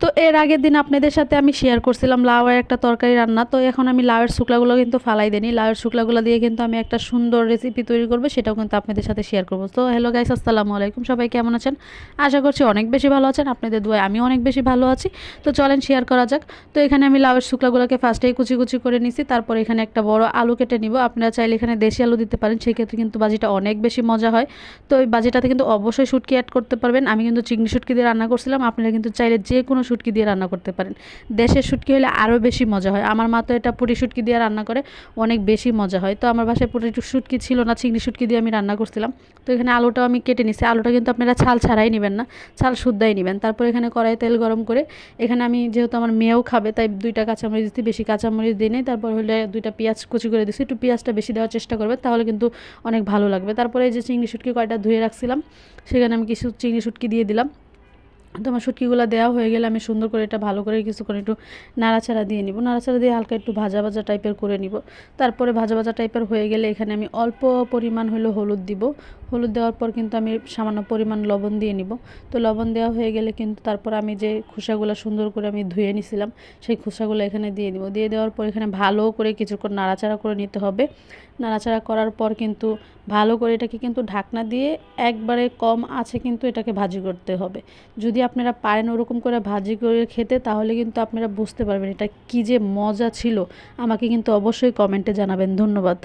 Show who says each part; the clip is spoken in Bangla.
Speaker 1: তো এর আগের দিন আপনাদের সাথে আমি শেয়ার করছিলাম লাউয়ের একটা তরকারি রান্না। তো এখন আমি লাউয়ের শুকলাগুলো কিন্তু ফালাই দিই লাউয়ের শুকলাগুলো দিয়ে কিন্তু আমি একটা সুন্দর রেসিপি তৈরি করব, সেটাও কিন্তু আপনাদের সাথে শেয়ার করব। তো হ্যালো গাইস আসসালামু আলাইকুম। সবাই কেমন আছেন? আশা করছি অনেক বেশি ভালো আছেন। আপনাদের দোয়ায় আমি অনেক বেশি ভালো আছি। তো চলেন শেয়ার করা যাক। তো এখানে আমি লাউয়ের শুকলাগুলোকে ফার্স্টেই কুচি কুচি করে নিছি। তারপর এখানে একটা বড় আলু কেটে নিব। আপনারা চাইলে এখানে দেশি আলু দিতে পারেন, সেক্ষেত্রে কিন্তু বাজিটা অনেক বেশি মজা হয়। তো ওই বাজিটাতে কিন্তু অবশ্যই শুটকি অ্যাড করতে পারবেন। আমি কিন্তু চিংড়ি শুটকি দিয়ে রান্না করছিলাম। আপনারা কিন্তু চাইলে যে কোনো শুটকি দিয়ে রান্না করতে পারেন। দেশের শুটকি হলে আরও বেশি মজা হয়। আমার মা তো এটা পুরি শুটকি দিয়ে রান্না করে, অনেক বেশি মজা হয়। তো আমার বাসায় পুরি শুটকি ছিল না, চিংড়ি শুটকি দিয়ে আমি রান্না করছিলাম। তো এখানে আলুটাও আমি কেটে নিছি। আলুটা কিন্তু আপনারা ছাল ছাড়াই নেবেন না, ছাল শুদ্ধাই নেবেন। তারপর এখানে কড়াই তেল গরম করে, এখানে আমি যেহেতু আমার মেয়েও খাবে, তাই দুইটা কাঁচামরিচ দিচ্ছি বেশি কাঁচামরিচ দিই নাই। তারপর হলে দুইটা পেঁয়াজ কুচি করে দিচ্ছি একটু পেঁয়াজটা বেশি দেওয়ার চেষ্টা করবে, তাহলে কিন্তু অনেক ভালো লাগবে। তারপরে এই যে চিংড়ি শুটকি কয়টা ধুয়ে রাখছিলাম, সেখানে আমি কিছু চিংড়ি শুটকি দিয়ে দিলাম। তো আমার শুটকিগুলো দেওয়া হয়ে গেলে আমি সুন্দর করে এটা ভালো করে কিছুক্ষণ একটু নাড়াচাড়া দিয়ে নিব। নাড়াচাড়া দিয়ে হালকা একটু ভাজা ভাজা টাইপের করে নিব। তারপরে ভাজা ভাজা টাইপের হয়ে গেলে এখানে আমি অল্প পরিমাণ হলো হলুদ দিব। হলুদ দেওয়ার পর কিন্তু আমি সামান্য পরিমাণ লবণ দিয়ে নিব। তো লবণ দেওয়া হয়ে গেলে কিন্তু তারপর আমি যে খোসাগুলো সুন্দর করে আমি ধুয়ে নিছিলাম, সেই খোসাগুলো এখানে দিয়ে দিব। দিয়ে দেওয়ার পর এখানে ভালো করে কিছুক্ষণ নাড়াচাড়া করে নিতে হবে। নাড়াচাড়া করার পর কিন্তু ভালো করে এটাকে কিন্তু ঢাকনা দিয়ে একবারে কম আছে কিন্তু এটাকে ভাজি করতে হবে। যদি আপনারা পারেন ওরকম করে ভাজি করে খেতে, তাহলে কিন্তু আপনারা বুঝতে পারবেন এটা কী যে মজা ছিল। আমাকে কিন্তু অবশ্যই কমেন্টে জানাবেন। ধন্যবাদ।